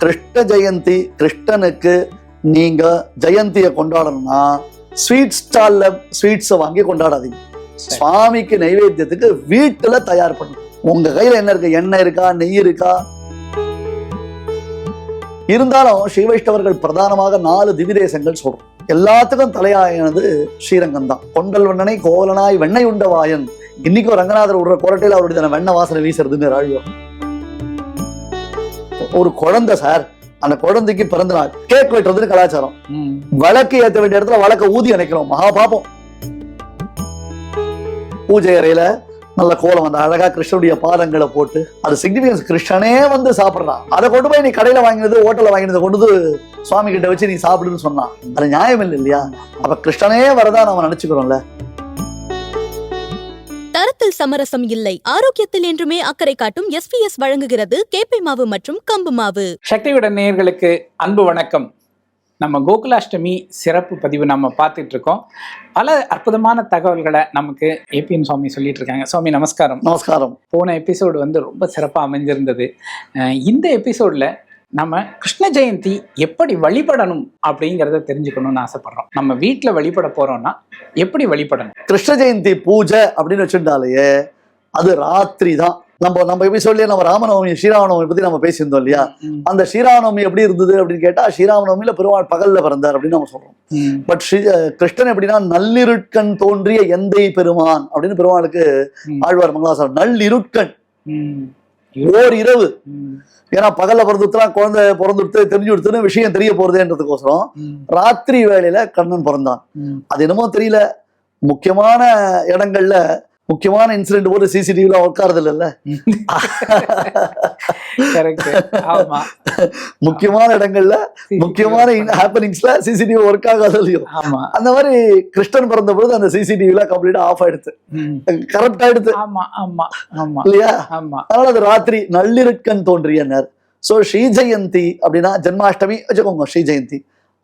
கிருஷ்ண ஜெயந்தி கிருஷ்ணனுக்கு நீங்க ஜெயந்தியை கொண்டாடணும்னா ஸ்வீட் ஸ்டால்ல ஸ்வீட்ஸை வாங்கி கொண்டாடாதீங்க. சுவாமிக்கு நைவேத்தியத்துக்கு வீட்டுல தயார் பண்ணுங்க உங்க கையில என்ன இருக்கு? எண்ணெய் இருக்கா? நெய் இருக்கா? இருந்தாலும் ஸ்ரீ வைஷ்ணவர்கள் பிரதானமாக நாலு திவிதேசங்கள் சொல்றோம். எல்லாத்துக்கும் தலையாயனது ஸ்ரீரங்கம் தான் கொண்டல் வண்ணனை கோவலனாய் வெண்ணெய் உண்ட வாயன். இன்னைக்கும் ரங்கநாதர் விடுற கொரட்டையில அவருடைய வெண்ணெய் வாசனை வீசுறதுன்னு ராழ்வோம் ஒரு குழந்தை சார் அந்த குழந்தைக்கு பிறந்த நாள். கேக் வெட்டுறதுன்னு கலாச்சாரம். ம். விளக்கு ஏத்த வேண்டிய இடத்துல விளக்க ஊதி அணைக்கிறோம். மகா பாப்போம் பூஜை அறையில நல்ல கோலம் அந்த அழகா கிருஷ்ணனுடைய பாதங்களை போட்டு அது சிக்னிபிகன்ஸ் கிருஷ்ணனே வந்து சாப்பிடுறான் அதை கொண்டு போய் நீ கடையில வாங்கினது ஹோட்டல்ல வாங்கினது கொண்டு வந்து சுவாமி கிட்ட வச்சு நீ சாப்பிடுன்னு சொன்னான். அது நியாயம் இல்லை இல்லையா? அப்ப கிருஷ்ணனே வரதா நம்ம நினைச்சுக்கிறோம்ல. தரத்தில் சமரசம் இல்லை. ஆரோக்கியத்தில் என்றுமே அக்கறை காட்டும் எஸ்பிஎஸ் வழங்குகிறது கேப்பை மாவு மற்றும் கம்பு மாவு. சக்தியுடன் நேயர்களுக்கு அன்பு வணக்கம். நம்ம கோகுலாஷ்டமி சிறப்பு பதிவு நம்ம பார்த்துட்டு இருக்கோம். பல அற்புதமான தகவல்களை நமக்கு ஏபிஎன் சுவாமி சொல்லிட்டு இருக்காங்க. சுவாமி நமஸ்காரம். நமஸ்காரம். போன எபிசோடு வந்து ரொம்ப சிறப்பாக அமைஞ்சிருந்தது. இந்த எபிசோடில் நம்ம கிருஷ்ண ஜெயந்தி எப்படி வழிபடணும் அப்படிங்கிறத தெரிஞ்சுக்கணும்னு ஆசைப்படுறோம். நம்ம வீட்டில் வழிபட போறோம்னா எப்படி வழிபடணும்? கிருஷ்ண ஜெயந்தி பூஜை அப்படின்னு வச்சுட்டாலேயே அது ராத்திரி தான். நம்ம நம்ம எபிசோட்லயே நம்ம ராமநவமி ஸ்ரீராமநவமி பத்தி நம்ம பேசியிருந்தோம் இல்லையா? அந்த ஸ்ரீராமநவமி எப்படி இருந்தது அப்படின்னு கேட்டா ஸ்ரீராமநவமியில பெருமாள் பகல்ல பிறந்தார் அப்படின்னு நம்ம சொல்றோம். பட் ஸ்ரீ கிருஷ்ணன் எப்படின்னா நள்ளிருட்கண் தோன்றிய எந்தை பெருமான் அப்படின்னு பெருமாளுக்கு ஆழ்வார் மங்களாசாரம் நள்ளிருட்கண் ம், ஓர் இரவு ஏன்னா பகல்ல பிறந்துட்டுலாம் குழந்தை பிறந்துடுத்து தெரிஞ்சு கொடுத்துன்னு விஷயம் தெரிய போறதேன்றதுக்கோசரம் ராத்திரி வேளையில கண்ணன் பிறந்தான். அது என்னமோ தெரியல. முக்கியமான இடங்கள்ல முக்கியமான இன்சிடென்ட் போது சிசிடிவில உட்காரது இல்லைல்ல முக்கியமான இடங்கள்ல முக்கியமான ஹாப்பனிங்ஸ்ல சிசிடிவி ஒர்க் ஆகாது இல்லையோ ஆமா. அந்த மாதிரி கிருஷ்ணன் பிறந்த பொழுது அந்த சிசிடிவில கம்ப்ளீட்டா ஆஃப் ஆயிடுது ம். கரெக்ட் ஆயிடுது ஆமா ஆமா ஆமா. இல்லையா? ஆமா. அதனால அது ராத்திரி நள்ளிருக்கன் தோன்றியனர் சோ ஸ்ரீ ஜெயந்தி அப்படின்னா ஜென்மாஷ்டமி வச்சுக்கோங்க ஸ்ரீ ஜெயந்தி.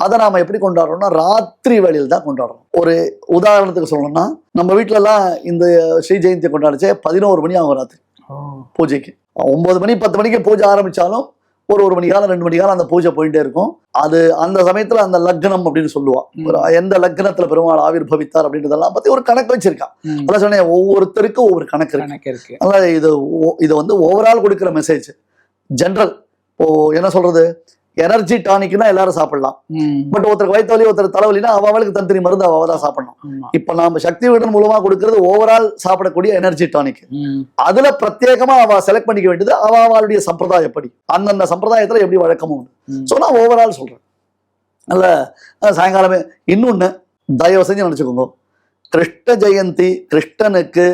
அதை நாம எப்படி கொண்டாடுறோம்னா ராத்திரி வேளையில் தான் கொண்டாடுறோம். ஒரு உதாரணத்துக்கு சொல்லணும்னா நம்ம வீட்ல எல்லாம் இந்த ஸ்ரீ ஜெயந்தியை கொண்டாடிச்சே பதினோரு மணி ஆகும் ராத்திரி. பூஜைக்கு. ஒன்பது மணி பத்து மணிக்கு பூஜை ஆரம்பிச்சாலும் ஒரு ஒரு மணி காலம் ரெண்டு மணி காலம் அந்த பூஜை போயிட்டே இருக்கும். அது அந்த சமயத்துல அந்த லக்னம் அப்படின்னு சொல்லுவா. ம். ஒரு எந்த லக்னத்துல பெருமாள் ஆவிர்பவித்தார் அப்படின்றதெல்லாம் பத்தி ஒரு கணக்கு வச்சிருக்கான். அதான் சொன்னேன் ஒவ்வொருத்தருக்கும் ஒவ்வொரு கணக்கு இருக்கு. அதனால இது இது வந்து ஓவரால் கொடுக்குற மெசேஜ் ஜென்ரல் இப்போ என்ன சொல்றது? எனர்ஜி டானிக்னா எல்லாரும் சாப்பிடலாம். பட் ஒருத்தருக்கு வயிற்று வலி ஒருத்தர் தலைவலினா அவ அவளுக்கு தனித்தனி மருந்து அவ தான் சாப்பிடணும். இப்ப நாம சக்தி வீடன் மூலமா கொடுக்கறது ஓவரால் சாப்பிடக்கூடிய எனர்ஜி டானிக் அதுல பிரத்யேகமா அவ செலக்ட் பண்ணிக்க வேண்டியது அவ அவளுடைய சம்பிரதாயப்படி அந்தந்த சம்பிரதாயத்துல எப்படி வழக்கமும் உண்டு. ஸோ நான் ஓவரால் சொல்றேன். நல்ல சாயங்காலமே இன்னொன்னு தயவு செஞ்சு நினைச்சுக்கோங்க. கிருஷ்ண ஜெயந்தி கிருஷ்ணனுக்கு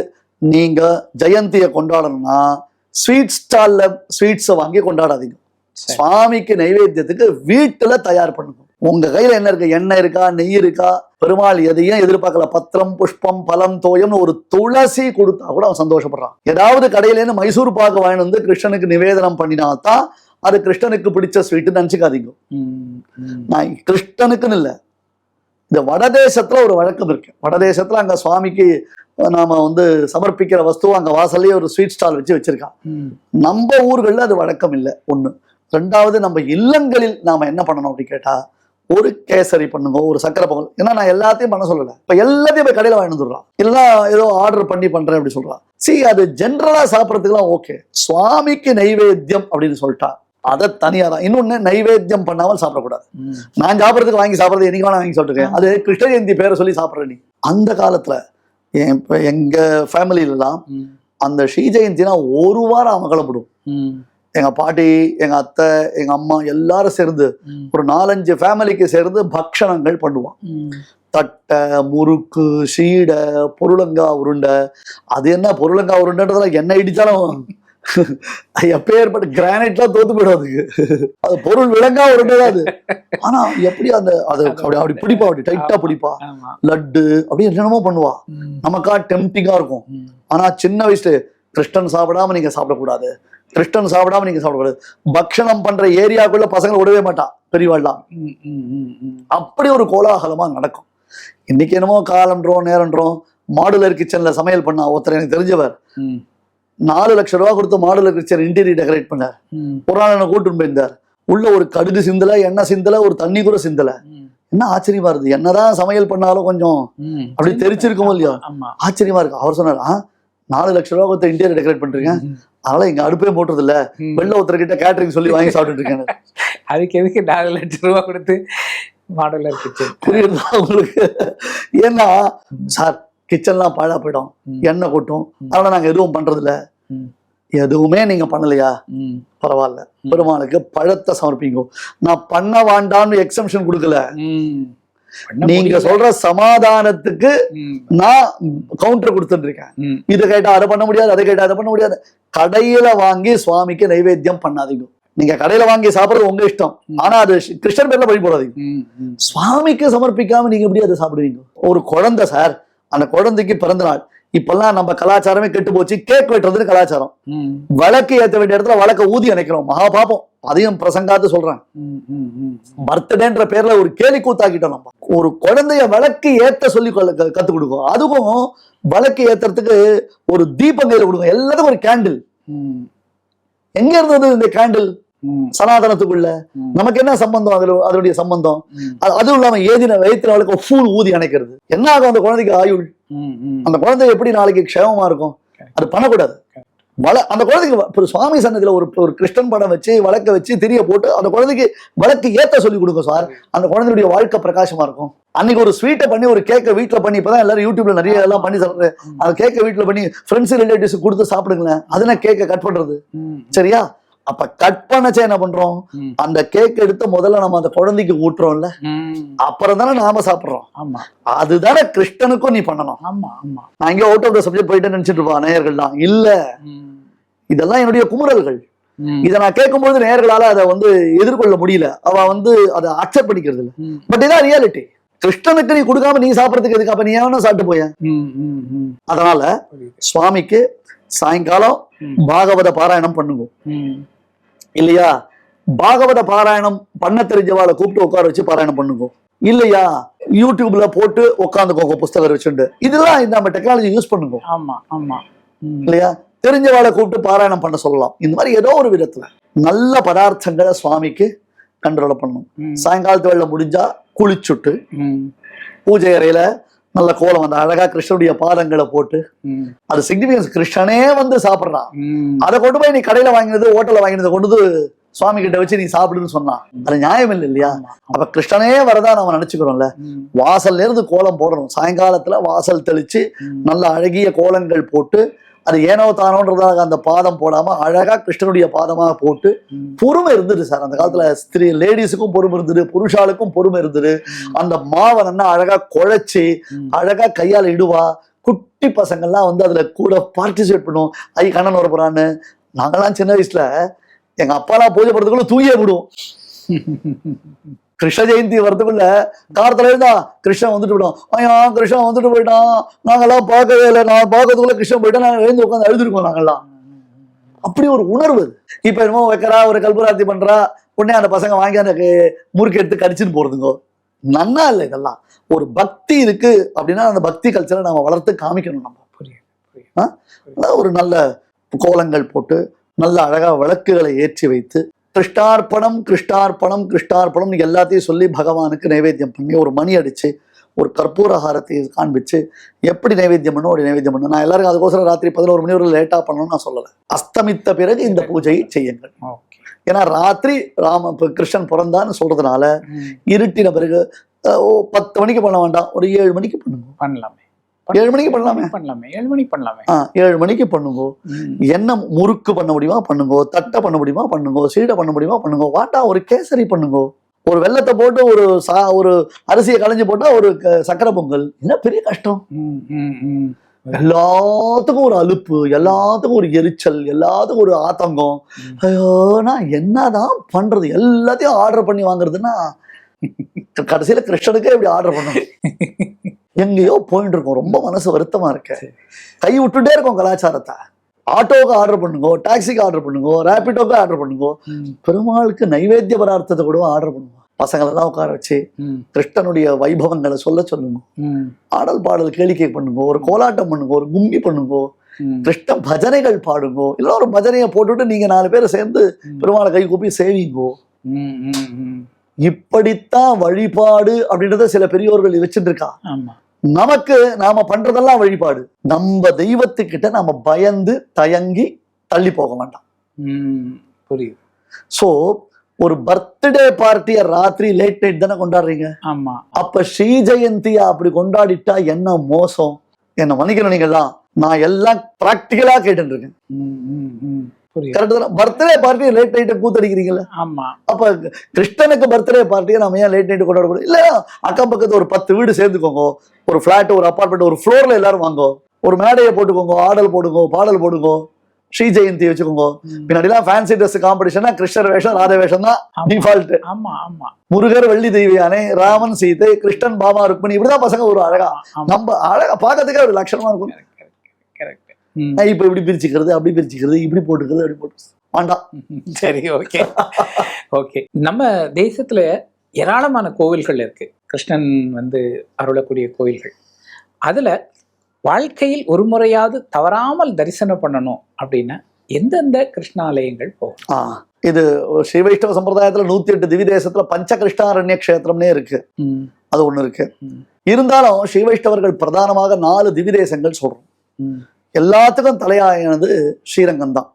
நீங்க ஜெயந்தியை கொண்டாடணும்னா ஸ்வீட் ஸ்டால்ல ஸ்வீட்ஸை வாங்கி கொண்டாடாதீங்க. சுவாமிக்கு நைவேத்தியத்துக்கு வீட்டுல தயார் பண்ணுங்க உங்க கையில என்ன இருக்கு? எண்ணெய் இருக்கா? நெய் இருக்கா? பெருமாள் எதையும் எதிர்பார்க்கல. பத்திரம் புஷ்பம் பலம் தோயம்னு ஒரு துளசி கொடுத்தா கூட அவன் சந்தோஷப்படுறான். ஏதாவது கடையில இருந்து மைசூர் பாக்கு வாங்கிட்டு வந்து கிருஷ்ணனுக்கு நிவேதனம் பண்ணினாதான் அது கிருஷ்ணனுக்கு பிடிச்ச ஸ்வீட் நினைச்சுக்காதீங்க. நான் கிருஷ்ணனுக்குன்னு இல்லை. இந்த வடதேசத்துல ஒரு வழக்கம் இருக்கு. வடதேசத்துல அங்க சுவாமிக்கு நாம வந்து சமர்ப்பிக்கிற வஸ்துவை அங்க வாசல்லே ஒரு ஸ்வீட் ஸ்டால் வச்சு வச்சிருக்கான். நம்ம ஊர்கள்ல அது வழக்கம் இல்லை. ஒண்ணு. ரெண்டாவது நம்ம இல்லங்களில் நாம என்ன பண்ணணும் அப்படின்னு கேட்டா ஒரு கேசரி பண்ணுங்க ஒரு சக்கரை பொங்கல். ஏன்னா நான் எல்லாத்தையும் பண்ண சொல்லல. இப்ப எல்லாத்தையும் போய் கடையில வாங்கி வந்துடுறான் இல்லைன்னா ஏதோ ஆர்டர் பண்ணி பண்றேன் அப்படி சொல்றான் சி அது ஜென்ரலா சாப்பிட்றதுக்குலாம் ஓகே சுவாமிக்கு நைவேத்தியம் அப்படின்னு சொல்லிட்டா. அதை தனியா தான் இன்னொன்னு நைவேத்தியம் பண்ணாமல் சாப்பிடக்கூடாது. நான் சாப்பிட்றதுக்கு வாங்கி சாப்பிட்றது என்னைக்கு வேணா வாங்கி சாப்பிட்டுருக்கேன். அது கிருஷ்ண ஜெயந்தி பேரை சொல்லி சாப்பிட்ற நீ. அந்த காலத்துல என் இப்ப எங்க ஃபேமிலியிலலாம் ம், அந்த ஸ்ரீ ஜெயந்தினா ஒரு வாரம் ம், எங்க பாட்டி எங்க அத்தை எங்க அம்மா எல்லாரும் சேர்ந்து ஒரு நாலஞ்சு ஃபேமிலிக்கு சேர்ந்து பக்ஷணங்கள் பண்ணுவோம் ம். தட்டை முறுக்கு சீடை பொருளங்கா உருண்டை. அது என்ன பொருளங்கா உருண்டைன்றதுல என்ன இடிச்சாலும் எப்பேற்பட்ட கிரானைட்லாம் தோத்து போயிடும் அதுக்கு. அது பொருள் விலங்கா உருண்டை தான் அது. ஆனா எப்படி அந்த அது அப்படி அப்படி பிடிப்பா அப்படி டைட்டா பிடிப்பா. லட்டு அப்படி என்னென்னமோ பண்ணுவா. நமக்கா டெம்டிங்கா இருக்கும். ஆனா சின்ன வயசுல கிருஷ்ணன் சாப்பிடாம நீங்க சாப்பிடக்கூடாது. கிருஷ்ணன் சாப்பிடாம நீங்க சாப்பிடக்கூடாது. பக்ஷணம் பண்ற ஏரியாக்குள்ள பசங்களை விடவே மாட்டான். பெரியவாள்லாம். அப்படி ஒரு கோலாகலமா நடக்கும். இன்னைக்கு என்னமோ காலன்றோம் நேரன்றோம் மாடுலர் கிச்சன்ல சமையல் பண்ணா ஒருத்தர் எனக்கு தெரிஞ்சவர். நாலு லட்சம் ரூபா கொடுத்து மாடுலர் கிச்சன் இன்டீரியர் டெக்கரேட் பண்ணார் ஒரு நாள் என்ன கூட்டிட்டு போயிருந்தார். உள்ள ஒரு கடுகு சிந்தல எண்ணெய் சிந்தல ஒரு தண்ணி கூட சிந்தல. என்ன ஆச்சரியமா இருக்குது என்னதான் சமையல் பண்ணாலும் கொஞ்சம். அப்படி தெரிச்சிருக்குமோ இல்லையா? ஆச்சரியமா இருக்கு. அவர் சொன்னார் நாலு லட்ச ரூபா கொடுத்த இன்டீரியர் டெக்கரேட் பண்றீங்க அதனால இங்க அடுப்பே போட்டது இல்ல. வெளில ஒருத்தர்கிட்ட கேட்டரிங் சொல்லி வாங்கி சாப்பிட்டுட்டு இருக்கேன் அதுக்கு எதுக்கு நாலு லட்சம் ரூபா கொடுத்து மாடலர் கிச்சன் புரியுதா உங்களுக்கு? ஏன்னா சார் கிச்சன்லாம் பாழா போயிடும். எண்ணெய் கொட்டும். அதனால நாங்க எதுவும் பண்றது இல்ல. எதுவுமே நீங்க பண்ணலையா? பரவாயில்ல. பெருமாளுக்கு பழத்தை சமர்ப்பிங்க. நான் பண்ண வேண்டாம்னு எக்ஸம்ஷன் கொடுக்கல. நீங்க. சொல்ற சமாதானத்துக்கு நான் கவுண்டர் கொடுத்துட்டு இருக்கேன். இதை கேட்டா அதை பண்ண முடியாது அதை கேட்டா அதை பண்ண முடியாது. கடையில வாங்கி சுவாமிக்கு நைவேத்தியம் பண்ணாதீங்க. நீங்க கடையில வாங்கி சாப்பிடுறது உங்க இஷ்டம். ஆனா அது கிருஷ்ணன் பேர்ல பழி போடாதீங்க. சுவாமிக்கு சமர்ப்பிக்காம நீங்க எப்படி அதை சாப்பிடுவீங்க? ஒரு குழந்தை சார் அந்த குழந்தைக்கு பிறந்த நாள். இப்பெல்லாம் நம்ம கலாச்சாரமே கெட்டு போச்சு. கேக் வெட்டுறதுன்னு கலாச்சாரம். ம், விளக்கு ஏத்த வேண்டிய இடத்துல விளக்க ஊதி அணைக்கிறோம். மகா பாப்போம் அதையும் பிரசங்காத்து சொல்றேன். பர்த்டேன்ற பேர்ல ஒரு கேலி கூத்தாக்கிட்டோம் நம்ம. ஒரு குழந்தைய விளக்கு ஏத்த சொல்லி கொள்ள- க- கத்துக் கொடுக்கும். அதுவும் விளக்கு ஏத்துறதுக்கு ஒரு தீபம் கையில கொடுக்கும். எல்லாத்துக்கும் ஒரு கேண்டில் எங்க இருந்தது இந்த கேண்டில் சனாதனத்துக்குள்ள. நமக்கு என்ன சம்பந்தம் அதுல அதனுடைய சம்பந்தம்? அதுவும் இல்லாம ஏதின வயிற்றுல அவளுக்கு ஃபூல் ஊதி அணைக்கிறது. என்ன ஆகும் அந்த குழந்தைக்கு ஆயுள். அந்த குழந்தை எப்படி நாளைக்கு க்ஷேமமா இருக்கும்? அது பண்ணக்கூடாது. வள அந்த குழந்தைக்கு ஒரு சுவாமி சன்னதியில ஒரு ஒரு கிருஷ்ணன் படம் வச்சு வழக்க வச்சு திரிய போட்டு அந்த குழந்தைக்கு வழக்கு ஏத்த சொல்லி கொடுங்க சார். அந்த குழந்தையுடைய வாழ்க்கை பிரகாசமா இருக்கும். அன்னைக்கு ஒரு ஸ்வீட்டை பண்ணி ஒரு கேக்கை வீட்டுல பண்ணி இப்பதான் எல்லாரும் யூடியூப்ல நிறைய எல்லாம் பண்ணி சாப்பிடுறது அந்த கேக்கை வீட்டுல பண்ணி ஃப்ரெண்ட்ஸ் ரிலேட்டிவ்ஸ் கொடுத்து சாப்பிடுங்களேன். அதுனா கேக்கை கட் பண்றது. சரியா? அப்ப கட் பண்ணச்சே என்ன பண்றோம்? அந்த கேக் எடுத்து முதல்ல நம்ம அந்த குழந்தைக்கு ஊட்டுறோம்ல. அப்புறம் தானே நாம சாப்பிடுறோம். ஆமா. அதுதானே கிருஷ்ணனுக்கும் நீ பண்ணணும். ஆமா ஆமா. நான் இங்கே அவுட் ஆஃப் த சப்ஜெக்ட் போயிட்டு நினைச்சிட்டு இருப்பா நேயர்கள்லாம். இல்ல. இதெல்லாம் என்னுடைய குமுறல்கள். இதை நான் கேட்கும்போது நேயர்களால அதை வந்து எதிர்கொள்ள முடியல. அவ வந்து அதை அக்செப்ட் பண்ணிக்கிறது இல்ல பட் இதான் ரியாலிட்டி கிருஷ்ணனுக்கு நீ கொடுக்காம நீ சாப்பிடறதுக்கு எதுக்கு? அப்ப நீ எவனும் சாப்பிட்டு போய. அதனால. சுவாமிக்கு சாயங்காலம் பாகவத பாராயணம் பண்ணுங்க. இல்லையா? பாகவத பாராயணம் பண்ண தெரிஞ்சவாளை கூப்பிட்டு உட்கார வச்சு பாராயணம் பண்ணுங்க. இல்லையா? யூடியூப்ல போட்டு உட்காந்துக்கோங்க புஸ்தகம் வச்சுட்டு இதெல்லாம் நம்ம டெக்னாலஜி யூஸ் பண்ணுங்க. ஆமா ஆமா. இல்லையா? தெரிஞ்சவாளை கூப்பிட்டு பாராயணம் பண்ண சொல்லலாம். இந்த மாதிரி ஏதோ ஒரு விதத்துல நல்ல பதார்த்தங்களை சுவாமிக்கு கண்ட்ரோல் பண்ணணும். சாயங்காலத்து வேலை முடிஞ்சா குளிச்சுட்டு பூஜை அறையில நல்ல கோலம் அந்த அழகா கிருஷ்ணனுடைய பாதங்களை போட்டு அது சிக்னிபிகன்ஸ் கிருஷ்ணனே வந்து சாப்பிடுறான். அதை கொண்டு போய் நீ கடையில வாங்கினது ஹோட்டல்ல வாங்கினதை கொண்டு வந்து சுவாமி கிட்ட வச்சு நீ சாப்பிடுன்னு சொன்னான். அது நியாயம் இல்லை இல்லையா அப்ப கிருஷ்ணனே வரதா நம்ம நினைச்சுக்கிறோம்ல? வாசல்ல இருந்து கோலம் போடணும். சாயங்காலத்துல வாசல் தெளிச்சு நல்ல அழகிய கோலங்கள் போட்டு அது ஏனோ தானோன்றதாக அந்த பாதம் போடாம அழகா கிருஷ்ணனுடைய பாதமாக போட்டு பொறுமை இருந்தது சார். அந்த காலத்துல ஸ்திரீ லேடிஸுக்கும் பொறுமை இருந்தது புருஷாளுக்கும் பொறுமை இருந்தது. அந்த மாவை நல்லா அழகா குழைச்சி. அழகா கையால இடுவா. குட்டி பசங்கள்லாம் வந்து அதுல கூட பார்ட்டிசிபேட் பண்ணும். ஐ கண்ணன் வர போறான்னு. நாங்கெல்லாம் சின்ன வயசுல எங்க அப்பாலாம் பூஜை பண்றதுக்குள்ள தூயே விடுவோம். கிருஷ்ண ஜெயந்தி வரதுக்குள்ள காரத்துல இருந்தா கிருஷ்ணன் வந்துட்டு போயிட்டான். ஐயா கிருஷ்ணன் வந்துட்டு போயிட்டான். நாங்கெல்லாம் பார்க்கவே இல்லை. நான் பார்க்கறதுக்குள்ள கிருஷ்ணன் போயிட்டா நாங்க எழுந்து உட்காந்து அழுதுருக்கோம் நாங்கெல்லாம். அப்படி ஒரு உணர்வு. இப்ப என்னமோ வைக்கிறா ஒரு கல்பராத்தி பண்றா உடனே அந்த பசங்க வாங்கி அந்த முறுக்கு எடுத்து கடிச்சுன்னு போறதுங்கோ. நன்னா இல்லை இதெல்லாம். ஒரு பக்தி இருக்கு அப்படின்னா அந்த பக்தி கல்ச்சரை நம்ம வளர்த்து காமிக்கணும் நம்ம? அதாவது ஒரு நல்ல கோலங்கள் போட்டு நல்ல அழகா விளக்குகளை ஏற்றி வைத்து கிருஷ்ணார்ப்பணம் கிருஷ்ணார்ப்பணம் கிருஷ்ணார்ப்பணம் எல்லாத்தையும் சொல்லி பகவானுக்கு நைவேத்தியம் பண்ணி ஒரு மணி அடிச்சு ஒரு கற்பூர ஹாரத்தை காண்பிச்சு எப்படி நைவேத்தியம் பண்ணும் அப்படி நைவேத்தியம் பண்ணும் நான் எல்லாருக்கும் அதுக்கோசரம் ராத்திரி பதினோரு மணி வரை லேட்டா பண்ணணும்னு நான் சொல்லலை. அஸ்தமித்த பிறகு இந்த பூஜையை செய்யுங்கள். ஏன்னா ராத்திரி ராம கிருஷ்ணன் பிறந்தான்னு சொல்றதுனால இருட்டின பிறகு பத்து மணிக்கு பண்ண வேண்டாம் ஒரு ஏழு மணிக்கு பண்ணுங்க. பண்ணலாமே. ஏழு மணிக்கு பண்ணலாமே? பண்ணலாமே. ஏழு மணிக்கு பண்ணலாமே. ஏழு மணிக்கு பண்ணுங்க. என்ன முறுக்கு பண்ண முடியுமா பண்ணுங்க. தட்டை பண்ண முடியுமா பண்ணுங்க. சீடை பண்ண முடியுமா பண்ணுங்க. வாட்டா ஒரு கேசரி பண்ணுங்க. ஒரு வெள்ளத்தை போட்டு ஒரு சா ஒரு அரிசியை களைஞ்சு போட்டா ஒரு சக்கரை பொங்கல். என்ன பெரிய கஷ்டம். எல்லாத்துக்கும் ஒரு அலுப்பு எல்லாத்துக்கும் ஒரு எரிச்சல் எல்லாத்துக்கும் ஒரு ஆத்தங்கம். ஐயோ நான் என்னதான் பண்றது? எல்லாத்தையும் ஆர்டர் பண்ணி வாங்குறதுன்னா கடைசியில கிருஷ்ணனுக்கே இப்படி ஆர்டர் பண்ணணும் எங்கேயோ போயிட்டு இருக்கோம். ரொம்ப மனசு வருத்தமா இருக்கு. கை விட்டுட்டே இருக்கோம் கலாச்சாரத்தை. ஆட்டோவுக்கு ஆர்டர் பண்ணுங்க டாக்ஸிக்கு ஆர்டர் பண்ணுங்க ரேபிட்டோக்கு ஆர்டர் பண்ணுங்க. பெருமாளுக்கு நைவேத்திய பதார்த்தத்தை கூட ஆர்டர் பண்ணுங்க பசங்களெல்லாம் உட்கார வச்சு கிருஷ்ணனுடைய வைபவங்களை சொல்ல சொல்லுங்க. ஆடல் பாடல் கேளிக்கை பண்ணுங்க ஒரு கோலாட்டம் பண்ணுங்க ஒரு கும்மி பண்ணுங்க. கிருஷ்ண பஜனைகள் பாடுங்க இல்ல ஒரு பஜனையை போட்டுட்டு நீங்க நாலு பேரை சேர்ந்து. பெருமாளை கை கூப்பி சேவிங்கோ. இப்படித்தான் வழிபாடு அப்படின்றத சில பெரியோர்கள் ஆமா. நமக்கு நாம பண்றதெல்லாம் வழிபாடு. நம்ம தெய்வத்துக்கிட்ட நாம பயந்து தயங்கி தள்ளி போக வேண்டாம். புரியுது. சோ ஒரு பர்த்டே பார்ட்டிய ராத்திரி லேட் நைட் தானே கொண்டாடுறீங்க? ஆமா. அப்ப ஸ்ரீ ஜெயந்தியா அப்படி கொண்டாடிட்டா என்ன மோசம்? என்ன மன்னிக்கணும் நீங்கெல்லாம் நான் எல்லாம் பிராக்டிக்கலா கேட்டுட்டு correct birthday party late night கூத்தடிக்கிறீங்கல்ல ஆமா. அப்ப கிருஷ்ணனுக்கு பர்த்டே பார்ட்டியை நம்ம ஏன் லேட் நைட்டு கொண்டாடக்கூடாது? இல்ல அக்கம் பக்கத்து ஒரு பத்து வீடு சேர்ந்துக்கோங்க. ஒரு ஃபிளாட் ஒரு அப்பார்ட்மெண்ட் ஒரு ஃப்ளோர்ல எல்லாரும் வாங்கோ. ஒரு மேடையை போட்டுக்கோங்க ஆடல் போடுங்க பாடல் போடுங்க ஸ்ரீ ஜெயந்தி வச்சுக்கோங்க. பின்னாடிலாம் ஃபேன்சி ட்ரெஸ் காம்படிஷனா கிருஷ்ணர் வேஷம் ராதா வேஷம் தான். டிஃபால்ட் ஆமா ஆமா. முருகர் வள்ளி தெய்வியானே ராமன் சீதை கிருஷ்ணன் பாமா ருக்மணி இப்படிதான் பசங்க ஒரு அழகா. நம்ம அழகா பார்க்கறதுக்கே ஒரு லட்சணமா இருக்கும். இப்ப இப்படி பிரிச்சுக்கிறது? அப்படி பிரிச்சுக்கிறது. இப்படி போட்டுக்கிறது. அப்படி போட்டு வேண்டாம் சரி ஓகே. ஓகே. நம்ம தேசத்துல ஏராளமான கோவில்கள் இருக்கு. கிருஷ்ணன் வந்து அருளக்கூடிய கோவில்கள். அதுல வாழ்க்கையில் ஒரு முறையாவது தவறாமல் தரிசனம் பண்ணணும் அப்படின்னா எந்தெந்த கிருஷ்ணாலயங்கள் போகும் இது ஸ்ரீ வைஷ்ணவ சம்பிரதாயத்துல நூத்தி எட்டு திவி தேசத்துல பஞ்ச கிருஷ்ணாரண்ய க்ஷேத்திரம்னே இருக்கு. அது ஒண்ணு இருக்கு. இருந்தாலும் ஸ்ரீ வைஷ்ணவர்கள் பிரதானமாக நாலு திவி தேசங்கள் சொல்றோம். எல்லாத்துக்கும் தலையாயனது ஸ்ரீரங்கம் தான்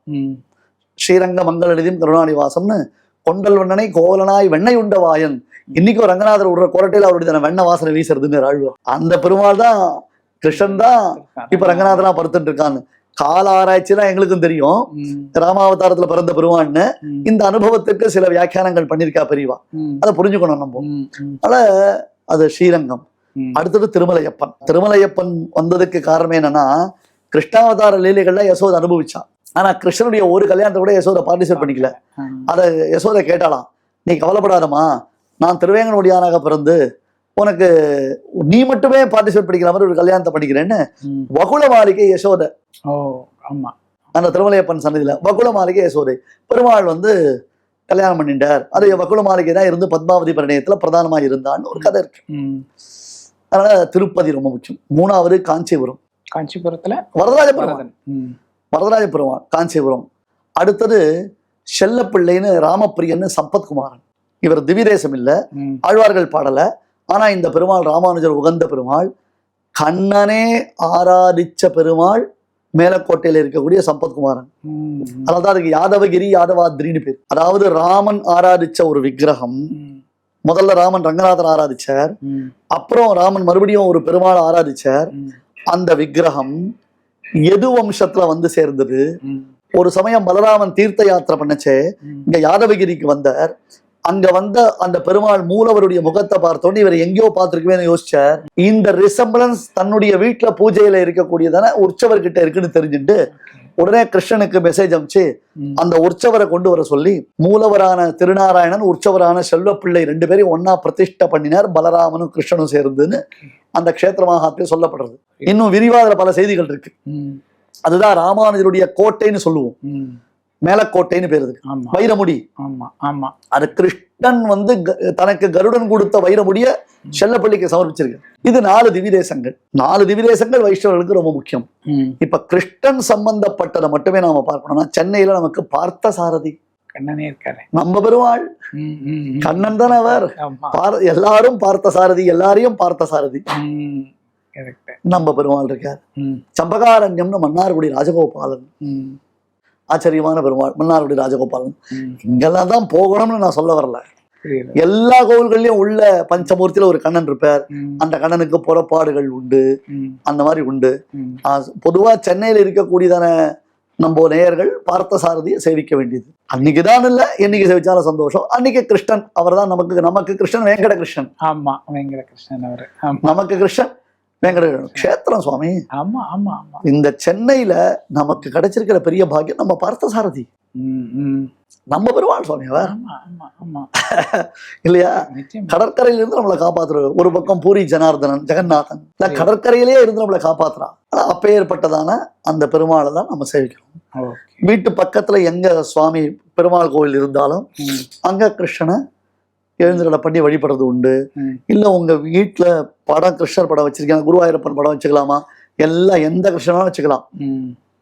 ஸ்ரீரங்க மங்களநிதியும் கருணாநிவாசம்னு கொண்டல் வண்ணனை கோவலனாய் வெண்ணெய் உண்ட வாயன். இன்னைக்கும் ரங்கநாதர் விடுற கோரட்டையில அவருடைய தன வெண்ணெய் வாசனை வீசுறதுன்னு ஆழ்வார் அந்த பெருமாள் தான் கிருஷ்ணன் தான் இப்ப ரங்கநாதனா படுத்துட்டு இருக்கான்னு கால ஆராய்ச்சினா எங்களுக்கும் தெரியும். ராமாவதாரத்துல பிறந்த பெருமாள்னு ம், இந்த அனுபவத்துக்கு சில வியாக்கியானங்கள் பண்ணியிருக்கா பெரியவா. அதை புரிஞ்சுக்கணும் நம்ம. ம், அது ஸ்ரீரங்கம். அடுத்தது திருமலையப்பன். திருமலையப்பன் வந்ததுக்கு காரணம் என்னன்னா கிருஷ்ணாவதார லீலைகள்ல யசோதை அனுபவிச்சா ஆனா கிருஷ்ணனுடைய ஒரு கல்யாணத்தை கூட யசோதை பார்ட்டிசிபேட் பண்ணிக்கல. அதை யசோதை கேட்டாலாம் நீ கவலைப்படாதம்மா நான் திருவேங்கனுடையானாக பிறந்து உனக்கு நீ மட்டுமே பார்ட்டிசிபேட் பண்ணிக்கிற மாதிரி ஒரு கல்யாணத்தை பண்ணிக்கிறேன்னு ம். வகுள மாளிகை யசோதை. ஓ ஆமா. அந்த திருமலையப்பன் சன்னதியில வகுள மாளிகை யசோதை. பெருமாள் வந்து கல்யாணம் பண்ணிட்டார். அது வகுள மாளிகை தான் இருந்து பத்மாவதி பரிணயத்துல பிரதானமா இருந்தான்னு ஒரு கதை இருக்கு. அதனால திருப்பதி ரொம்ப முக்கியம். மூணாவது காஞ்சிபுரம். காஞ்சிபுரத்துல வரதராஜ பெருமாள் காஞ்சிபுரம். அடுத்தது செல்லப்பிள்ளைன்னு ராமப்பிரியன்னு சம்பத்குமாரன். இவர் திவிதேசம் இல்ல ஆழ்வார்கள் பாடல. ஆனா இந்த பெருமாள் ராமானுஜர் உகந்த பெருமாள். கண்ணனே ஆராதிச்ச பெருமாள் மேலக்கோட்டையில இருக்கக்கூடிய சம்பத்குமாரன். அதனால்தான் அதுக்கு யாதவகிரி யாதவாத்ரின்னு பேர். அதாவது ராமன் ஆராதிச்ச ஒரு விக்கிரகம். முதல்ல ராமன் ரங்கநாதன் ஆராதிச்சார். அப்புறம் ராமன் மறுபடியும் ஒரு பெருமாள் ஆராதிச்சார். அந்த விக்கிரகம் எது வம்சத்துல வந்து சேர்ந்தது? ஒரு சமயம் பலராமன் தீர்த்த யாத்திரை பண்ணச்சே. இங்க யாதவகிரிக்கு வந்தார். அங்க வந்த அந்த பெருமாள் மூலவருடைய முகத்தை பார்த்தோன்னே இவர் எங்கேயோ பார்த்திருக்குவேன்னு யோசிச்சார். இந்த ரிசம்பிளன்ஸ் தன்னுடைய வீட்டுல பூஜையில இருக்கக்கூடியதான உற்சவர்கிட்ட இருக்குன்னு தெரிஞ்சுட்டு உடனே கிருஷ்ணனுக்கு மெசேஜ் ம். அந்த உற்சவரை கொண்டு வர சொல்லி மூலவரான திருநாராயணன் உற்சவரான செல்வப்பிள்ளை ரெண்டு பேரையும் ஒன்னா பிரதிஷ்டை பண்ணினார். பலராமனும் கிருஷ்ணனும் சேர்ந்துன்னு அந்த க்ஷேத்திர மகாத்மியம் சொல்லப்படுறது. இன்னும் விரிவாக பல செய்திகள் இருக்கு. அதுதான் ராமானுஜருடைய கோட்டைன்னு சொல்லுவோம். மேலக்கோட்டைன்னு பேர் இருக்கு. வைரமுடி. ஆமா ஆமா. அது கிருஷ்ணன் வந்து தனக்கு கருடன் கொடுத்த வைரமுடிய செல்லப்பள்ளிக்கு சமர்ப்பிச்சிருக்கு. இது நாலு திவிதேசங்கள். நாலு திவிதேசங்கள் வைஷ்ணவர்களுக்கு ரொம்ப முக்கியம். இப்ப கிருஷ்ணன் சம்பந்தப்பட்டதை மட்டுமே நாம பார்க்கணும்னா சென்னையில நமக்கு பார்த்த சாரதி கண்ணனே இருக்காரு. நம்ம பெருமாள். கண்ணன் தானே அவர். எல்லாரும் பார்த்த சாரதி எல்லாரையும் பார்த்த சாரதி. நம்ம பெருமாள் இருக்கார். சம்பகாரண்யம்னு மன்னார்குடி ராஜகோபாலன். ஆச்சரியமான பெருமாள் மன்னார்குடி ராஜகோபாலன். இங்கெல்லாம் தான் போகணும்னு நான் சொல்ல வரல. எல்லா கோவில்கள்லயும் உள்ள பஞ்சமூர்த்தியில ஒரு கண்ணன் இருப்பார். அந்த கண்ணனுக்கு புறப்பாடுகள் உண்டு. அந்த மாதிரி உண்டு. பொதுவா சென்னையில இருக்கக்கூடியதான நம்ம நேயர்கள் பார்த்த சாரதியை சேவிக்க வேண்டியது. அன்னைக்குதான் இல்ல என்னைக்கு சேவிச்சாலும் சந்தோஷம். அன்னைக்கு கிருஷ்ணன் அவர்தான் நமக்கு நமக்கு கிருஷ்ணன் வெங்கட கிருஷ்ணன் ஆமா வெங்கட கிருஷ்ணன் அவரு நமக்கு கிருஷ்ணன். வெங்கட க்ஷேத்திரம் சுவாமி. ஆமா ஆமா ஆமா. இந்த சென்னையில நமக்கு கிடைச்சிருக்கிற பெரிய பாக்கியம் நம்ம பார்த்த சாரதி. நம்ம பெருமாள் சுவாமி அவர் இல்லையா? நிச்சயம். கடற்கரையில இருந்து நம்மளை காப்பாத்துறாரு ஒரு பக்கம் பூரி ஜனார்தனன் ஜெகநாதன். இல்ல. கடற்கரையிலேயே இருந்து நம்மளை காப்பாத்துறான் ஆனா அப்பேற்பட்டதான அந்த பெருமாளை தான் நம்ம சேவிக்கிறோம். ஓகே. வீட்டு பக்கத்துல எங்க சுவாமி பெருமாள் கோவில் இருந்தாலும் அங்க கிருஷ்ணனை எழுந்துகளை பண்ணி வழிபடுறது உண்டு. இல்ல உங்க வீட்டுல படம் கிருஷ்ணர் படம் வச்சிருக்கீங்க குருவாயூரப்பன் படம் வச்சுக்கலாமா? எல்லாம் எந்த கிருஷ்ணனாலும் வச்சுக்கலாம்.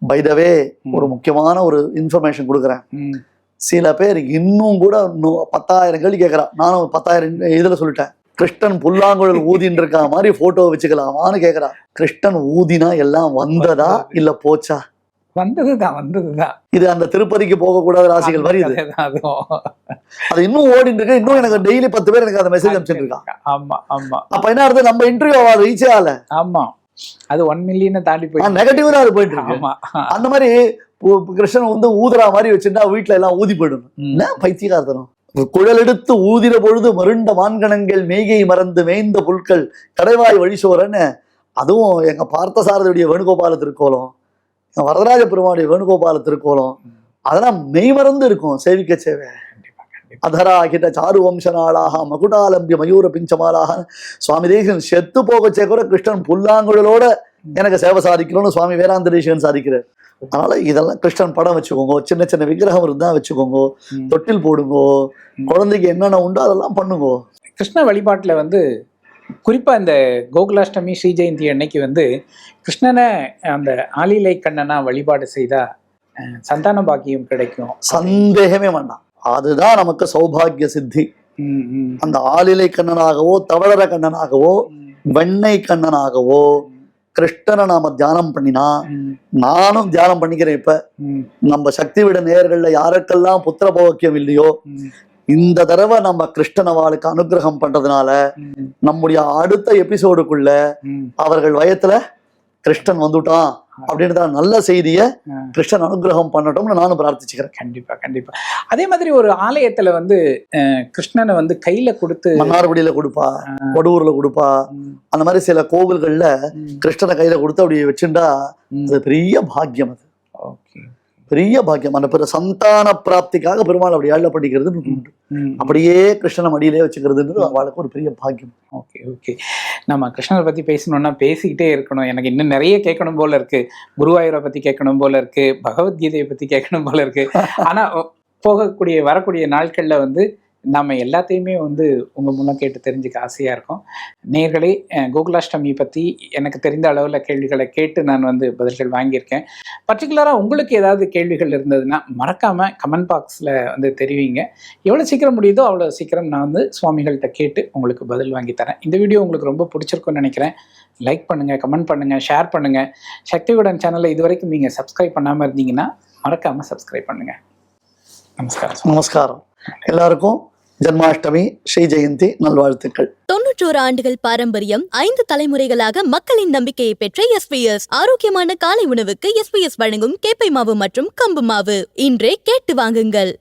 பைதவே. ஒரு முக்கியமான ஒரு இன்ஃபர்மேஷன் கொடுக்குறேன். சில பேர் இன்னும் கூட பத்தாயிரம் கேள்வி கேட்கறான் நானும் பத்தாயிரம் இதுல சொல்லிட்டேன். கிருஷ்ணன் புல்லாங்குழல் ஊதின்னு இருக்கா மாதிரி போட்டோ வச்சுக்கலாமான்னு கேக்குறான் கிருஷ்ணன் ஊதினா எல்லாம் வந்ததா? இல்ல போச்சா? வந்ததுதான் வந்ததுதான். இது அந்த திருப்பதிக்கு போகக்கூடாத ராசிகள் மாதிரி இது. அது இன்னும் ஓடிட்டு இருக்கு இன்னும் எனக்கு டெய்லி பத்து பேர் எனக்கு அந்த மெசேஜ் அனுப்பிச்சிட்டு இருக்கான். ஆமா ஆமா. அப்ப என்ன அர்த்தம் நம்ம இன்டர்வியூ ரீச்சே ஆகல. ஆமா. அது ஒன் மில்லியனை தாண்டி போயிட்டு நெகட்டிவ் தான் அது போயிட்டு இருக்கு. ஆமா. அந்த மாதிரி கிருஷ்ணன் வந்து ஊதுறா மாதிரி வச்சிருந்தா வீட்டுல எல்லாம் ஊதி போயிடும். என்ன பைத்தியகார்த்தனம் குழல் எடுத்து ஊதிர பொழுது மருண்ட மான்கணங்கள் மேய்கை மறந்து மேய்ந்த புல்கள் கடைவாய் வழிசோரன்னு அதுவும் எங்க பார்த்தசாரதியுடைய வேணுகோபால திருக்கோலம் வரதராஜ பெருமாளுடைய வேணுகோபால திருக்கோலம் அதெல்லாம் மெய்மறந்து இருக்கும் சேவிக்க சேவை அதரா கிட்ட சாரு வம்சநாளாக மகுடாலம்பிய மயூர பிஞ்சமாலாக சுவாமி தேசன் செத்து போகச்சே கூட கிருஷ்ணன் புல்லாங்குழலோட எனக்கு சேவை சாதிக்கணும்னு சுவாமி வேதாந்த தேசிகன் சாதிக்கிறார் அதனால இதெல்லாம் கிருஷ்ணன் படம் வச்சுக்கோங்க சின்ன சின்ன விக்கிரகம் இருந்தா வச்சுக்கோங்க. தொட்டில் போடுங்க. குழந்தைக்கு என்னென்ன உண்டோ அதெல்லாம் பண்ணுங்க கிருஷ்ண வழிபாட்டுல வந்து குறிப்பா இந்த கோகுலாஷ்டமி ஸ்ரீ ஜெயந்தி அன்னைக்கு வந்து கிருஷ்ணனை அந்த ஆளிலை கண்ணனா வழிபாடு செய்தா சந்தான பாக்கியம் கிடைக்கும். சந்தேகமே வேண்டாம். அதுதான் நமக்கு சௌபாகிய சித்தி. அந்த ஆளிலை கண்ணனாகவோ தவளர கண்ணனாகவோ ம், வெண்ணெய் கண்ணனாகவோ கிருஷ்ணனை நாம தியானம் பண்ணினா நானும் தியானம் பண்ணிக்கிறேன் இப்ப. நம்ம சக்தி விட நேர்கள்ல யாருக்கெல்லாம் புத்திர போக்கியம் இல்லையோ இந்த தடவை நம்ம கிருஷ்ணனவாளுக்கு அனுகிரகம் பண்றதுனால நம்முடைய அடுத்த எபிசோடுக்குள்ள. அவர்கள் வயத்துல கிருஷ்ணன் வந்துட்டான் அப்படின்றத நல்ல செய்திய. கிருஷ்ணன் அனுகிரகம் பண்ணட்டும்னு நானும் பிரார்த்திச்சுக்கிறேன். கண்டிப்பா கண்டிப்பா. அதே மாதிரி ஒரு ஆலயத்துல வந்து கிருஷ்ணனை வந்து கையில கொடுத்து மன்னார்குடியில கொடுப்பா வடூர்ல கொடுப்பா. அந்த மாதிரி சில கோவில்கள்ல கிருஷ்ணனை கையில கொடுத்து அப்படி வச்சுட்டா. அது பெரிய பாக்கியம் அது. ஓகே. பெரிய பாக்கியம். அந்த பிற சந்தான பிராப்திக்காக பெருமாள் அப்படி ஏழ பண்ணிக்கிறது உண்டு. அப்படியே கிருஷ்ணனை மடியிலே வச்சுக்கிறதுன்றது அவளுக்கு ஒரு பெரிய பாக்கியம். Okay okay. நம்ம கிருஷ்ணரை பத்தி பேசணும்னா பேசிக்கிட்டே இருக்கணும். எனக்கு இன்னும் நிறைய கேட்கணும் போல இருக்கு. குருவாயூரை பத்தி கேட்கணும் போல இருக்கு. பகவத்கீதையை பத்தி கேட்கணும் போல இருக்கு. ஆனா ஒ- போகக்கூடிய வரக்கூடிய நாட்கள்ல வந்து நம்ம எல்லாத்தையுமே வந்து உங்க மூலம் கேட்டு தெரிஞ்சுக்க ஆசையா இருக்கும். நேர்களே கோகுலாஷ்டமி பத்தி எனக்கு தெரிந்த அளவில் கேள்விகளை கேட்டு நான் வந்து பதில்கள் வாங்கியிருக்கேன். பர்டிகுலரா உங்களுக்கு ஏதாவது கேள்விகள் இருந்ததுன்னா மறக்காம கமெண்ட் பாக்ஸ்ல வந்து தெரிவிங்க. எவ்வளோ சீக்கிரம் முடியுதோ அவ்வளோ சீக்கிரம் நான் வந்து சுவாமிகள்கிட்ட கேட்டு உங்களுக்கு பதில் வாங்கி தரேன். இந்த வீடியோ உங்களுக்கு ரொம்ப பிடிச்சிருக்கும்னு நினைக்கிறேன். லைக் பண்ணுங்க கமெண்ட் பண்ணுங்க ஷேர் பண்ணுங்க. சக்திவுடன் சேனலை இது வரைக்கும் நீங்கள் சப்ஸ்கிரைப் பண்ணாமல் இருந்தீங்கன்னா மறக்காம சப்ஸ்கிரைப் பண்ணுங்க. நமஸ்காரம். நமஸ்காரம். எல்லாருக்கும் ஜன்மாஷ்டமி ஸ்ரீ ஜெயந்தி நல்வாழ்த்துக்கள். தொன்னூற்றோரு ஆண்டுகள் பாரம்பரியம் ஐந்து தலைமுறைகளாக மக்களின் நம்பிக்கையை பெற்ற எஸ்பிஎஸ் ஆரோக்கியமான காலை உணவுக்கு எஸ்பிஎஸ் வழங்கும் கேப்பை மாவு மற்றும் கம்பு மாவு. இன்றே கேட்டு வாங்குங்கள்.